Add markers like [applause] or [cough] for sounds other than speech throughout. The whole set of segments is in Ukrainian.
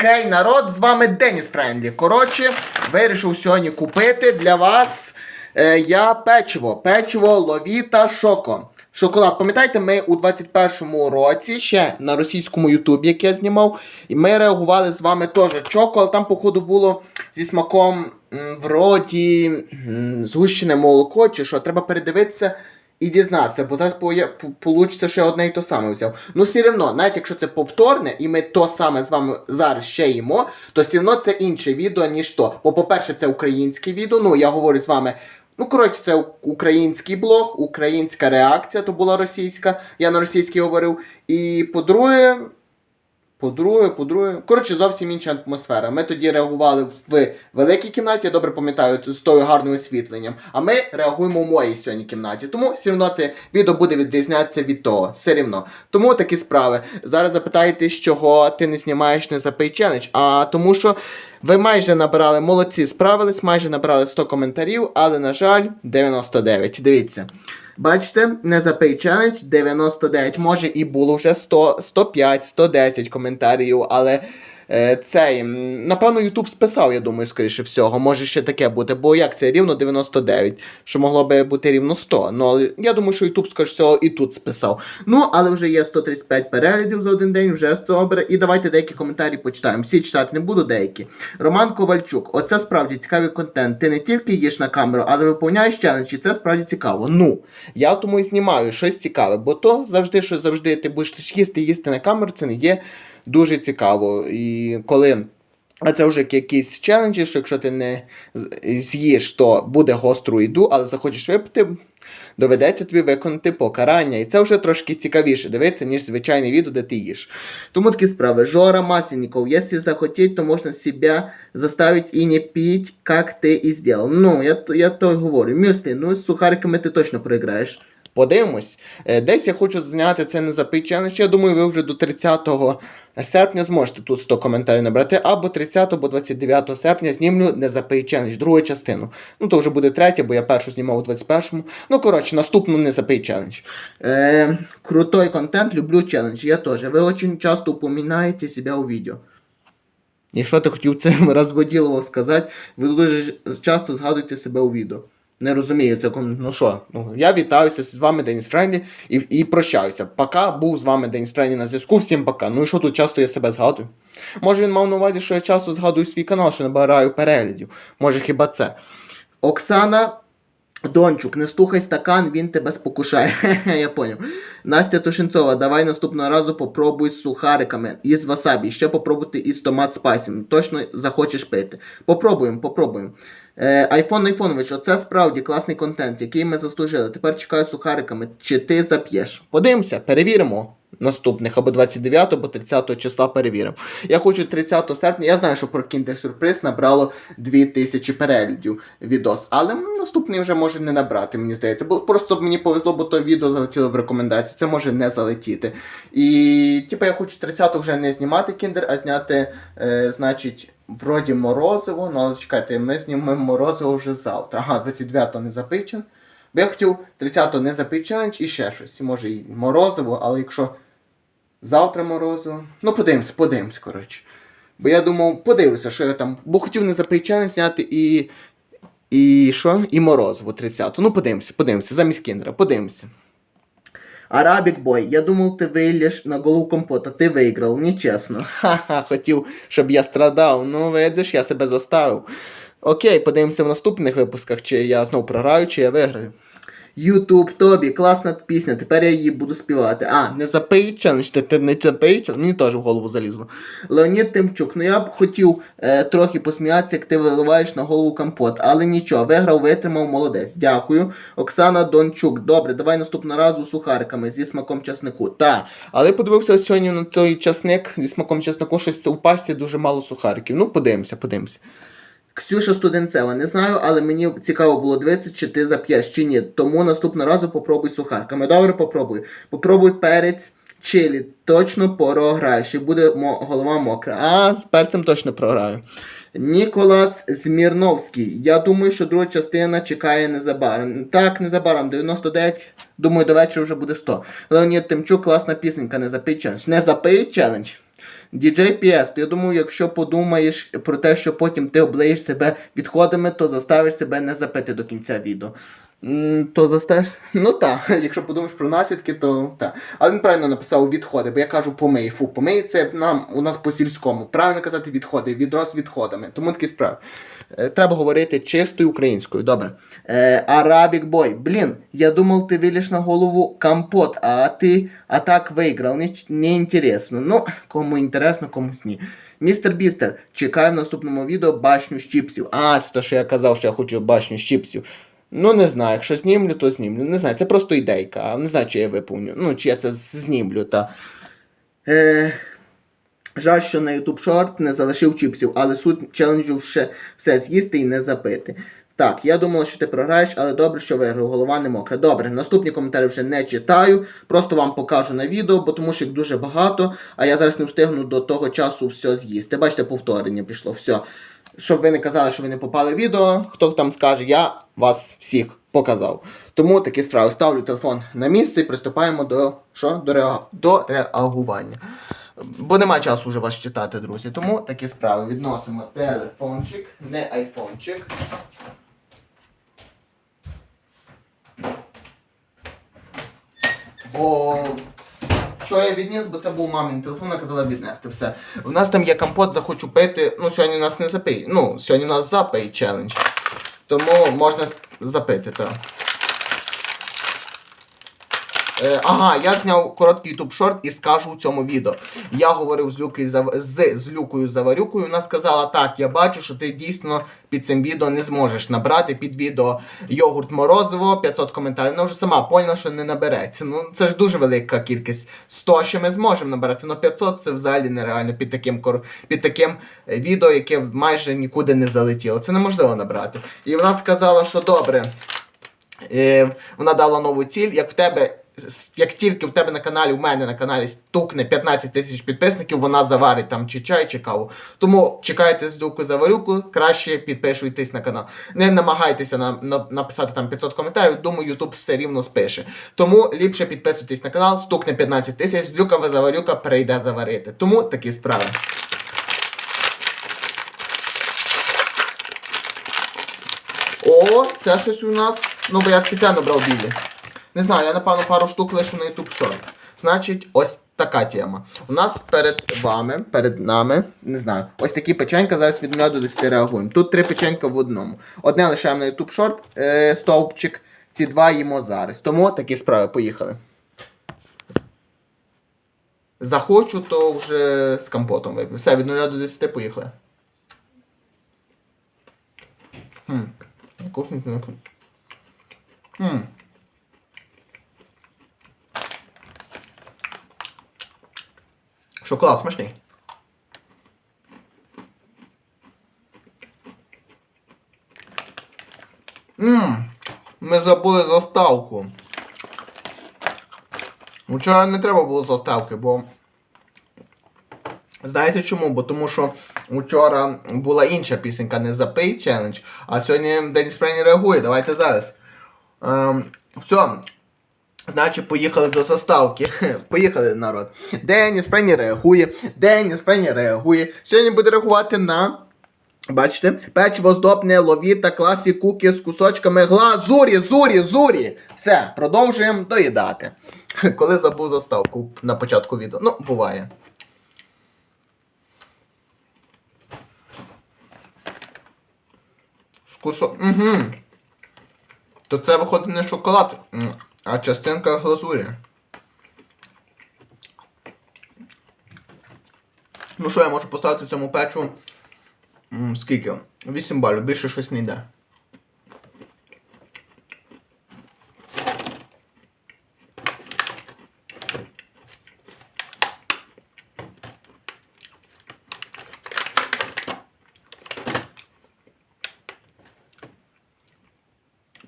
Хей, народ, з вами Деніс Френдлі. Коротше, вирішив сьогодні купити для вас е, я печиво. Печиво Ловіта Шоко. Шоколад. Пам'ятаєте, ми у 21-му році ще на російському Ютубі, як я знімав, і ми реагували з вами теж чоко, але там, походу, було зі смаком м, вроді м, згущене молоко, чи що, треба передивитися. І дізнатися, бо зараз вийде ще одне і то саме взяв. Ну, все одно, навіть якщо це повторне, і ми то саме з вами зараз ще їмо, то все одно це інше відео, ніж то. Бо, по-перше, це українське відео. Ну, я говорю з вами. Ну, коротше, це український блог, українська реакція, то була російська. Я на російській говорив. І по-друге. По-друге, по-друге, коротше, зовсім інша атмосфера. Ми тоді реагували в великій кімнаті, я добре пам'ятаю, з тою гарним освітленням. А ми реагуємо в моїй сьогодні кімнаті. Тому все одно це відео буде відрізнятися від того. Все рівно. Тому такі справи. Зараз запитаєте, чого ти не знімаєш не запий челендж. А тому що ви майже набрали молодці, справились, майже набрали 100 коментарів, але, на жаль, 99. Дивіться. Бачите, не запий челендж 99. Може і було вже 100, 105, 110 коментарів, але цей, напевно, Ютуб списав, я думаю, скоріше всього. Може ще таке бути, бо як це рівно 99, що могло би бути рівно 100. Ну, я думаю, що Ютуб, скоріше всього, і тут списав. Ну, але вже є 135 переглядів за один день, вже добре. І давайте деякі коментарі почитаємо. Всі читати не буду, деякі. Роман Ковальчук, оце справді цікавий контент. Ти не тільки їш на камеру, але виповняєш челендж, і це справді цікаво. Ну, я тому і знімаю щось цікаве, бо то завжди, що завжди ти будеш їсти, їсти на камеру, це не є дуже цікаво. І коли. А це вже якісь челенджі, що якщо ти не з'їш, то буде гостру їду, але захочеш випити, доведеться тобі виконати покарання. І це вже трошки цікавіше дивитися, ніж звичайне відео, де ти їш. Тому такі справи. Жора Масленников, если захотеть, то можно себя заставить и не пить, как ты и сделал. Ну, я, я то й говорю. Мюслі, ну з сухариками ти точно проіграєш. Подивимось. Е, Десь я хочу зняти це не запий челендж. Я думаю, ви вже до 30 серпня зможете тут 100 коментарів набрати, або 30 або 29 серпня знімлю не челендж, другу частину. Ну, то вже буде третя, бо я першу знімав у 21-му. Ну, коротше, наступну не запий челендж. Е, крутой контент, люблю челендж. Я теж. Ви дуже часто упоминаєте себе у відео. І що ти хотів цим [laughs] розводілово сказати? Ви дуже часто згадуєте себе у відео. Не розумію цього. Ну що, ну я вітаюся з вами Деніс Френді і, і прощаюся. Пока був з вами Деніс Френді на зв'язку. Всім пока. Ну і що тут часто я себе згадую? Може він мав на увазі, що я часто згадую свій канал, що набираю переглядів. Може хіба це? Оксана Дончук, не стукай стакан, він тебе спокушає. [laughs] Я поняв. Настя Тушенцова, давай наступного разу попробуй з сухариками із васабі. Ще попробуйте із томат спайсі. Точно захочеш пити. Попробуємо, попробуємо. Е, Айфон Айфонович, оце справді класний контент, який ми заслужили. Тепер чекаю сухариками. Чи ти зап'єш? Подивимося, перевіримо. Наступних або 29 або 30 числа перевіримо. Я хочу 30 серпня. Я знаю, що про Kinder Surprise набрало 2000 переглядів відос, але наступний вже може не набрати, мені здається. Бо просто мені повезло, бо то відео залетіло в рекомендації. Це може не залетіти. І типу я хочу 30 вже не знімати Kinder, а зняти, е, значить, вроді морозиво. Ну але чекайте, ми знімемо морозиво вже завтра. Ага, 29 не запичен. Бо я хотів 30-го не челендж і ще щось. Може і морозиво, але якщо завтра морозиво. Ну, подивимось, подивимось, коротше. Бо я думав, подивлюся, що я там. Бо хотів не челендж зняти і. І що? І морозиво 30-го. Ну, подивимося, подивимося, замість кіндера, подивимося. Арабік бой, я думав, ти вилєш на голову компота, ти виграв, нечесно. [laughs] Ха-ха, хотів, щоб я страдав. Ну, видиш, я себе заставив. Окей, подивимося в наступних випусках, чи я знов програю, чи я виграю. Ютуб, Тобі, класна пісня, тепер я її буду співати. А, не запий челендж, ти, не запий челендж, мені теж в голову залізло. Леонід Тимчук, ну я б хотів е, трохи посміятися, як ти виливаєш на голову компот, але нічого, виграв, витримав, молодець. Дякую. Оксана Дончук, добре, давай наступного разу з сухариками зі смаком часнику. Та, але подивився сьогодні на той часник зі смаком часнику, щось у пасті дуже мало сухариків. Ну, подивимося, подивимося. Ксюша Студенцева, не знаю, але мені цікаво було дивитися, чи ти зап'єш, чи ні. Тому наступного разу попробуй сухарками. Добре, попробуй. Попробуй перець, чилі. Точно програєш, і буде мо- голова мокра. А, з перцем точно програю. Ніколас Змірновський. Я думаю, що друга частина чекає незабаром. Так, незабаром, 99. Думаю, до вечора вже буде 100. Леонід Тимчук, класна пісенька, не запий челендж. Не запий челендж. DJ PS, то я думаю, якщо подумаєш про те, що потім ти облиєш себе відходами, то заставиш себе не запити до кінця відео. То заставиш. Ну так, [laughs] якщо подумаєш про наслідки, то так. Але він правильно написав відходи, бо я кажу помий. Фу, помий це нам у нас по сільському. Правильно казати відходи, відро з відходами. Тому такі справи. Е, Треба говорити чистою українською. Добре. Е, Арабік бой. Блін, я думав, ти виліш на голову компот, а ти а так виграв. Не, не інтересно. Ну, кому інтересно, комусь ні. Містер Бістер, чекаю в наступному відео башню з чіпсів. А, це те, що я казав, що я хочу башню з чіпсів. Ну, не знаю, якщо знімлю, то знімлю. Не знаю, це просто ідейка. Не знаю, чи я виповню. Ну, чи я це знімлю, та. Е, жаль, що на YouTube Short не залишив чіпсів, але суть челенджу ще все з'їсти і не запити. Так, я думала, що ти програєш, але добре, що виграв, голова не мокра. Добре, наступні коментарі вже не читаю. Просто вам покажу на відео, бо тому що їх дуже багато, а я зараз не встигну до того часу все з'їсти. Бачите, повторення пішло, все. Щоб ви не казали, що ви не попали в відео, хто там скаже, я вас всіх показав. Тому такі справи. Ставлю телефон на місце і приступаємо до що? До, реа... до реагування. Бо нема часу вже вас читати, друзі. Тому такі справи. Відносимо телефончик, не айфончик. Бо що я відніс, бо це був мамін телефон, вона казала віднести. Все. У нас там є компот, захочу пити. Ну, сьогодні нас не запий. Ну, сьогодні нас запий челендж. Тому можна запити, так. Е, ага, я зняв короткий YouTube шорт і скажу у цьому відео. Я говорив з Зав- з, з Люкою Заварюкою. Вона сказала: так, я бачу, що ти дійсно під цим відео не зможеш набрати під відео йогурт морозиво 500 коментарів. Вона вже сама поняла, що не набереться. Ну це ж дуже велика кількість. 100 ще ми зможемо набрати, але 500 це взагалі нереально під таким під таким е, відео, яке майже нікуди не залетіло. Це неможливо набрати. І вона сказала, що добре. Е, вона дала нову ціль, як в тебе. Як тільки в тебе на каналі, у мене на каналі стукне 15 тисяч підписників, вона заварить там чи чай, чи каву. Тому чекайте здуку заварюку, краще підпишуйтесь на канал. Не намагайтеся на, на, написати там 500 коментарів, думаю, YouTube все рівно спише. Тому ліпше підписуйтесь на канал, стукне 15 тисяч, Злюка Заварюка перейде заварити. Тому такі справи. О, це щось у нас. Ну, бо я спеціально брав білі. Не знаю, я напевно пару штук лишу на YouTube Short. Значить, ось така тема. У нас перед вами, перед нами, не знаю, ось такі печенька зараз від 0 до 10 реагуємо. Тут три печенька в одному. Одне лишаємо на YouTube Short, е, стовпчик, ці два їмо зараз. Тому такі справи, поїхали. Захочу, то вже з компотом вип'ю. Все, від 0 до 10 поїхали. Хм. Хм. Шоколад смачний. Ммм, ми забули заставку. Вчора не треба було заставки, бо. Знаєте чому? Бо тому що вчора була інша пісенька не запий челендж, а сьогодні Деніс Прені реагує. Давайте зараз. Ем, все. Значить, поїхали до заставки. [laughs] Поїхали, народ. Деніс Прені реагує. Деніс Прені реагує. Сьогодні буде реагувати на. Бачите? Печиво здобне, ловіта, класі, куки з кусочками глазурі, зурі, зурі. Все, продовжуємо доїдати. [laughs] Коли забув заставку на початку відео. Ну, буває. Вкусо. Угу. То це виходить не шоколад, а частинка глазурі. Ну що я можу поставити цьому печу? Скільки? 8 балів, більше щось не йде.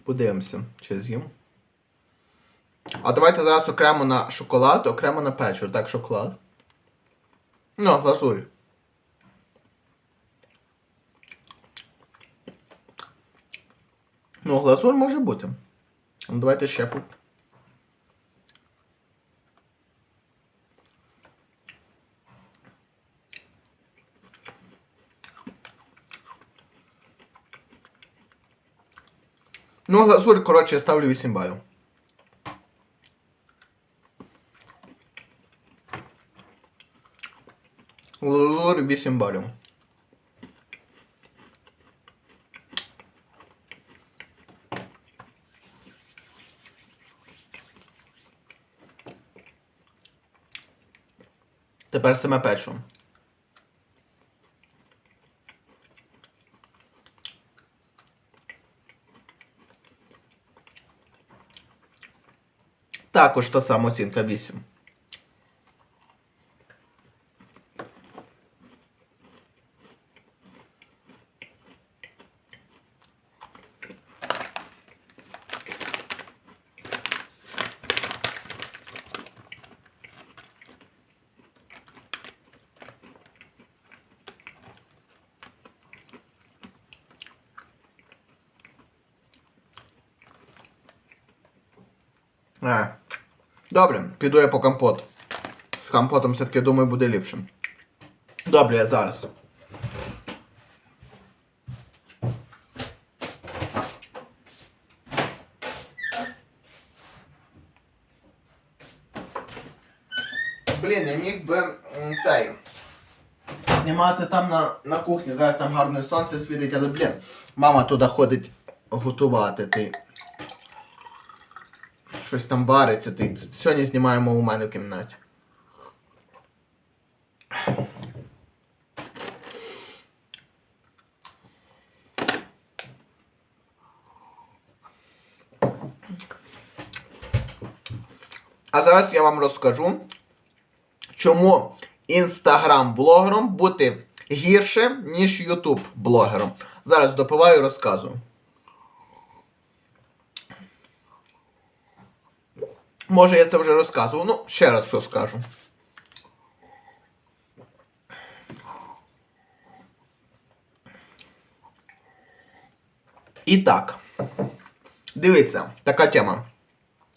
Подивимося, чи з'їм. А давайте зараз окремо на шоколад, окремо на печиво. Так, шоколад. Ну, глазурь. Ну, глазур може бути. Ну, Давайте ще по... Ну, глазурь, коротше, я ставлю 8 балів. Глазурь 8 балів. Тепер саме печиво. Також та сама оцінка 8. А. Добре, піду я по компот. З компотом все-таки думаю буде ліпше. Добре, я зараз. Блін, я міг би цей. Знімати там на, на кухні, зараз там гарне сонце світить, але блін, мама туди ходить готувати. Ти щось там вариться. Ти сьогодні знімаємо у мене в кімнаті. А зараз я вам розкажу, чому інстаграм-блогером бути гірше, ніж ютуб блогером. Зараз допиваю і розказую. Може я це вже розказував, ну ще раз все скажу. І так, дивіться, така тема.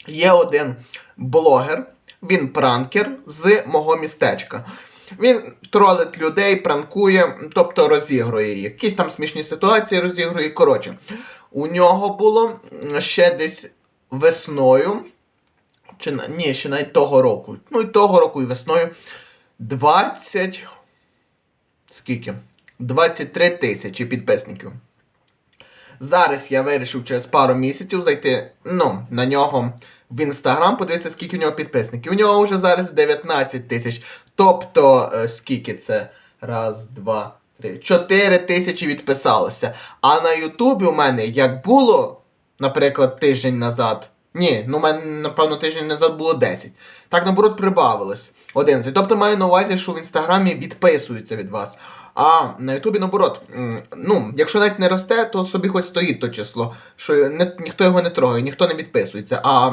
Є один блогер, він пранкер з мого містечка. Він тролить людей, пранкує, тобто розігрує їх. Якісь там смішні ситуації розігрує. Коротше, у нього було ще десь весною. Чи ні, ще навіть того року. Ну і того року, і весною. 20. Скільки? 23 тисячі підписників. Зараз я вирішив через пару місяців зайти ну, на нього в інстаграм, подивитися, скільки у нього підписників. У нього вже зараз 19 тисяч. Тобто, е, скільки це? Раз, два, три. 4 тисячі відписалося. А на Ютубі у мене як було, наприклад, тиждень назад. Ні, ну у мене, напевно, тиждень назад було 10. Так, наоборот, прибавилось. 11. Тобто маю на увазі, що в інстаграмі відписуються від вас. А на Ютубі, наоборот, ну, якщо навіть не росте, то собі хоч стоїть то число, що не, ніхто його не трогає, ніхто не відписується. А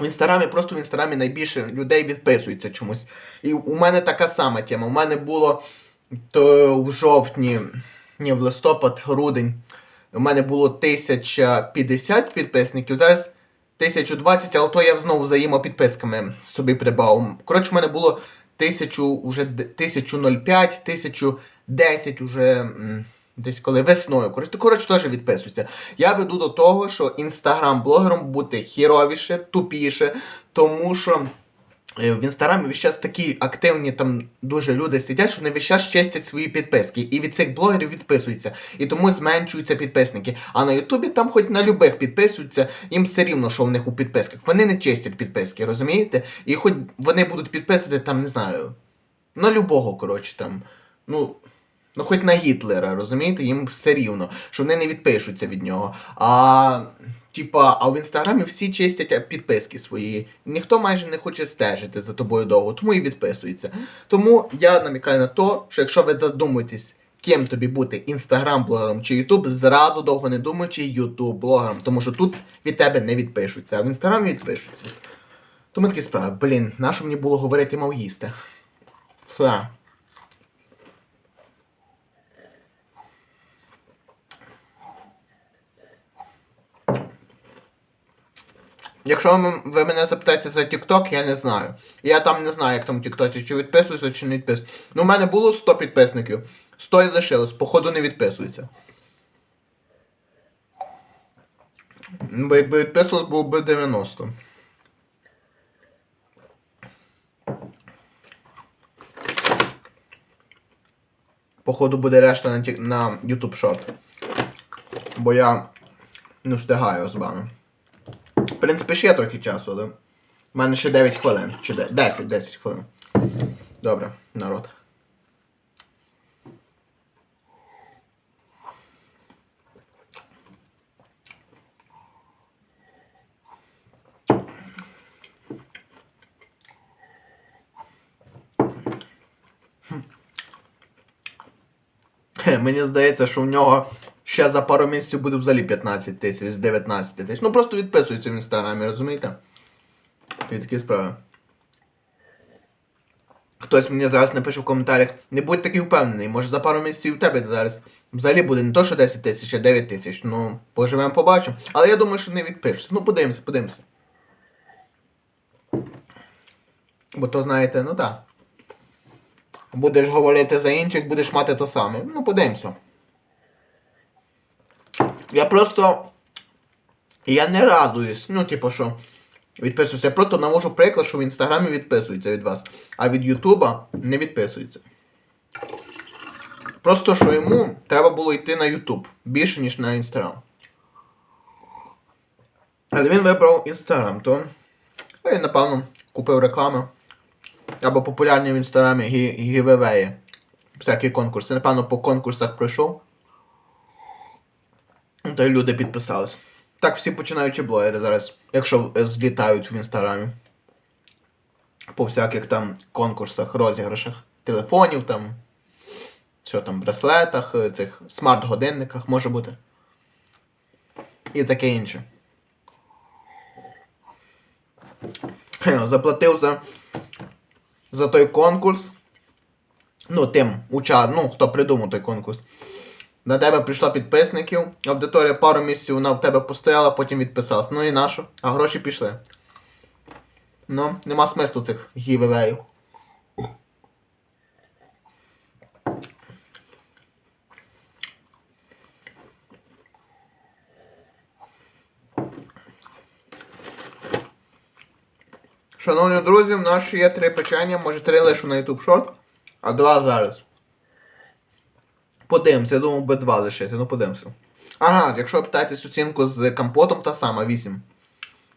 в інстаграмі, просто в інстаграмі найбільше людей відписується чомусь. І у мене така сама тема. У мене було то в жовтні, ні, в листопад, грудень. У мене було 1050 підписників, зараз 1020, але то я знову взаємопідписками собі прибав. Коротше, в мене було 1000, уже д- 1005, 1010 уже десь коли весною. Коротше, коротше, теж відписуюся. Я веду до того, що інстаграм-блогером бути хіровіше, тупіше, тому що. Е, В інстаграмі весь час такі активні там дуже люди сидять, що вони весь час чистять свої підписки. І від цих блогерів відписуються. І тому зменшуються підписники. А на Ютубі там хоч на любих підписуються, їм все рівно, що в них у підписках. Вони не чистять підписки, розумієте? І хоч вони будуть підписувати там, не знаю, на любого, коротше, там. Ну. Ну, хоч на Гітлера, розумієте, їм все рівно, що вони не відпишуться від нього. А типа, а в інстаграмі всі чистять підписки свої. Ніхто майже не хоче стежити за тобою довго, тому і відписується. Тому я намікаю на те, що якщо ви задумуєтесь, ким тобі бути інстаграм-блогером чи Ютуб, зразу довго не думаючи Ютуб-блогером, тому що тут від тебе не відпишуться, а в інстаграмі відпишуться. Тому такі справи, блін, на що мені було говорити, мав їсти. Все. Якщо ви- мене запитаєте за TikTok, я не знаю. Я там не знаю, як там TikTok, чи відписуються, чи не відписуються. Ну, у мене було 100 підписників. 100 і лишилось, походу не відписуються. Ну, Бо якби відписувалось, було б 90. Походу буде решта на, на YouTube Short. Бо я не встигаю з вами. Принципі, ще трохи часу, але. в мене ще 9 хвилин. Чи де- 10, 10 хвилин. Добре, народ. Мені здається, що в нього ще за пару місяців буде взагалі 15 тисяч з 19 тисяч. Ну просто відписується в інстаграмі, розумієте? Ти такі справи. Хтось мені зараз напише в коментарях, не будь такий впевнений, може за пару місяців у тебе зараз взагалі буде не то, що 10 тисяч, а 9 тисяч. Ну, поживемо, побачимо. Але я думаю, що не відпишуться. Ну, подивимося, подивимося. Бо то знаєте, ну так. Будеш говорити за інших, будеш мати то саме. Ну, подивимося. Я просто. Я не радуюсь. Ну, типу, що відписуюся. Я просто навожу приклад, що в інстаграмі відписується від вас, а від Ютуба не відписується. Просто що йому треба було йти на Ютуб більше, ніж на інстаграм. Але він вибрав інстаграм, то він, напевно, купив реклами. Або популярні в інстаграмі гі- гівевеї. Всякі конкурси. Напевно, по конкурсах пройшов. Та люди підписались. Так всі починаючі блогери зараз, якщо злітають в інстаграмі. По всяких там конкурсах, розіграшах телефонів, там. Що там, браслетах, цих смарт-годинниках може бути. І таке інше. Заплатив за за той конкурс. Ну, тим, уча... ну, хто придумав той конкурс. На тебе прийшло підписників, аудиторія пару місяців вона в тебе постояла, потім відписалась. Ну і нащо? А гроші пішли. Ну, нема смислу цих гівевеїв. Шановні друзі, в нас ще є три печення, може три лише на YouTube Short, а два зараз. Подивимося, я думав би два лишити, ну подивимося. Ага, якщо питаєтесь оцінку з компотом, та сама 8.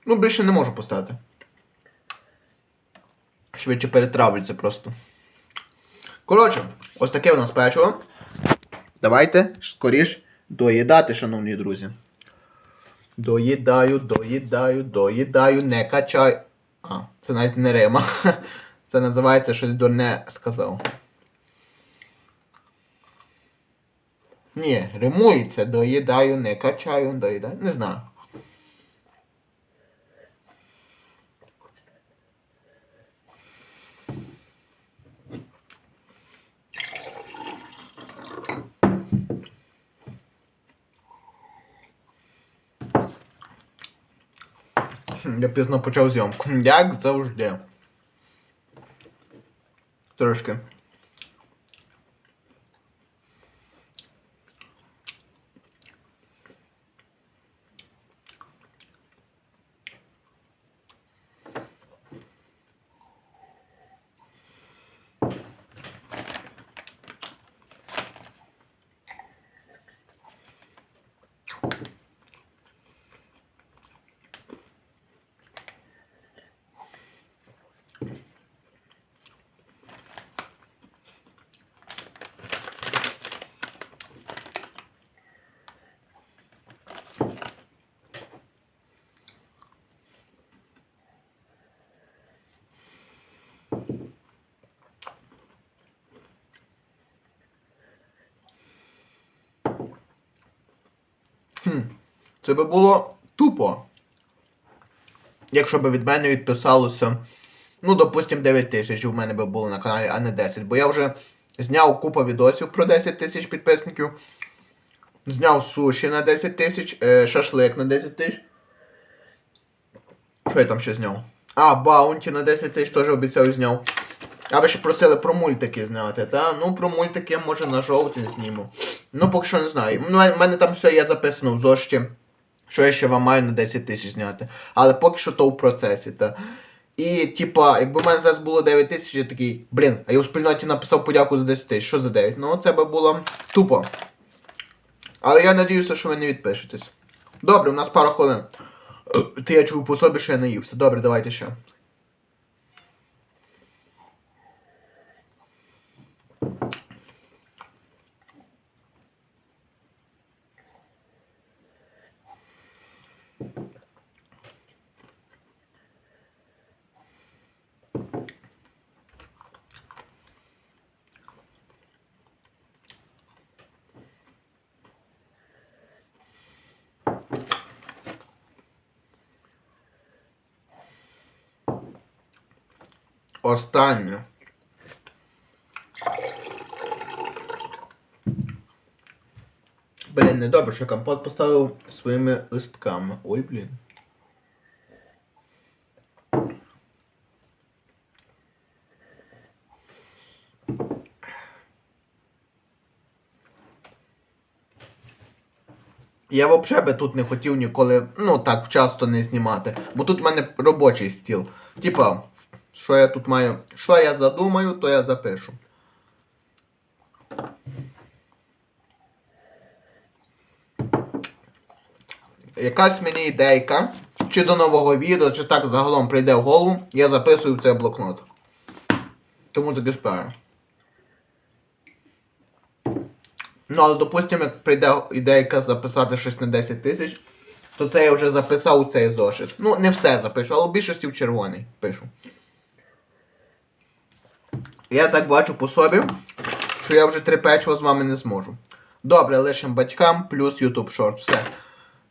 Ну, більше не можу поставити. Швидше перетравлюється просто. Коротше, ось таке у нас печиво. Давайте скоріш доїдати, шановні друзі. Доїдаю, доїдаю, доїдаю, не качай. А, це навіть не Рима. [laughs] Це називається щось дурне сказав. Ні, римується, доїдаю, не качаю, доїдаю. Не знаю. Я пізно почав зйомку. Як завжди. Трошки. Хм, це би було тупо. Якщо б від мене відписалося, ну, допустим, 9 тисяч у мене би було на каналі, а не 10. Бо я вже зняв купу відосів про 10 тисяч підписників. Зняв суші на 10 тисяч, е, шашлик на 10 тисяч. Що я там ще зняв? А, баунті на 10 тисяч теж обіцяв зняв. А ви ще просили про мультики зняти, та? Ну, про мультики може на жовтень зніму. Ну, поки що не знаю. Ну, в мене там все є записано в зошті. що я ще вам маю на 10 тисяч зняти. Але поки що то в процесі. Та. І, типа, якби в мене зараз було 9 тисяч, я такий, блін, а я у спільноті написав подяку за 10 тисяч. Що за 9? Ну, це би було тупо. Але я надіюся, що ви не відпишетесь. Добре, у нас пара хвилин. Ти я чув по собі, що я наївся. Добре, давайте ще. Останнє. Блін, не добре, що компот поставив своїми листками. Ой, блін. Я взагалі би тут не хотів ніколи, ну так, часто не знімати. Бо тут в мене робочий стіл. Типа, що я тут маю. Що я задумаю, то я запишу. Якась мені ідейка, чи до нового відео, чи так загалом прийде в голову, я записую в цей блокнот. Тому таки справа. Ну, але допустимо, як прийде ідейка записати щось на 10 тисяч, то це я вже записав у цей зошит. Ну, не все запишу, але в більшості в червоний пишу. Я так бачу по собі, що я вже три печива з вами не зможу. Добре, лишим батькам плюс YouTube Short. Все.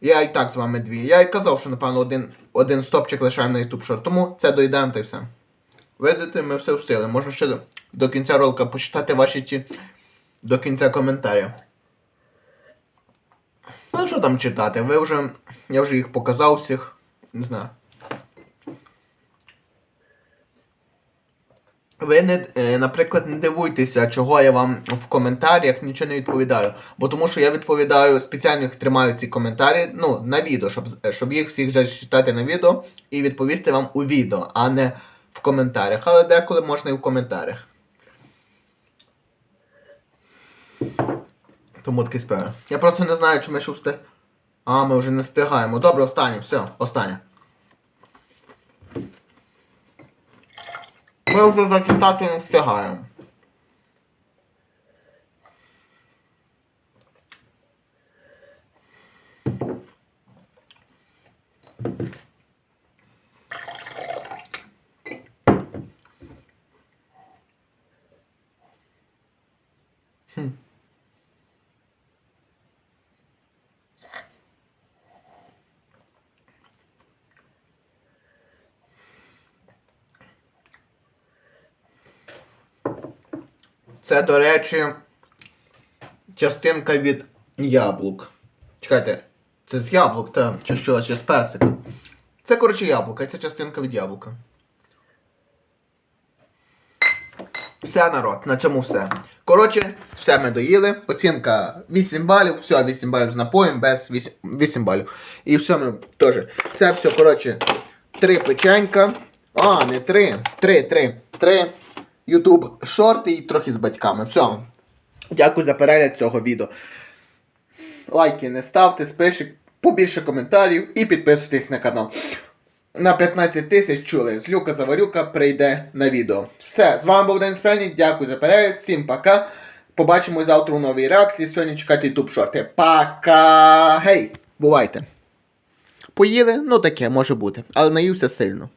Я і так з вами дві. Я і казав, що напевно один, один стопчик лишаємо на YouTube Short. Тому це доїдаємо та й все. Видите, ми все встигли. Можна ще до, кінця ролика почитати ваші ті до кінця коментаря. Ну що там читати? Ви вже. Я вже їх показав всіх. Не знаю. Ви не, е, наприклад, не дивуйтеся, чого я вам в коментарях нічого не відповідаю. Бо тому що я відповідаю, спеціально їх тримаю ці коментарі, ну, на відео, щоб, щоб їх всіх вже читати на відео і відповісти вам у відео, а не в коментарях. Але деколи можна і в коментарях. Тому такі справи. Я просто не знаю, чи ми ще встиг. А, ми вже не встигаємо. Добре, останнє, все, останнє. Ми вже зачитати не встигаємо. Хм. Це, до речі, частинка від яблук. Чекайте, це з яблук, та, чи що, чи з персика. Це, коротше, яблука, це частинка від яблука. Все, народ, на цьому все. Коротше, все ми доїли. Оцінка 8 балів, все, 8 балів з напоєм, без 8, 8 балів. І все ми теж. Це все, коротше, 3 печенька. А, не 3. 3, 3, 3. Ютуб шорти і трохи з батьками. Все. Дякую за перегляд цього відео. Лайки не ставте, спишіть побільше коментарів і підписуйтесь на канал. На 15 тисяч чули, з Люка Заварюка прийде на відео. Все, з вами був Денис Френі, дякую за перегляд, всім пока. Побачимось завтра у новій реакції. Сьогодні чекайте ютуб шорти. Пока! Гей! Бувайте! Поїли? Ну таке може бути, але наївся сильно.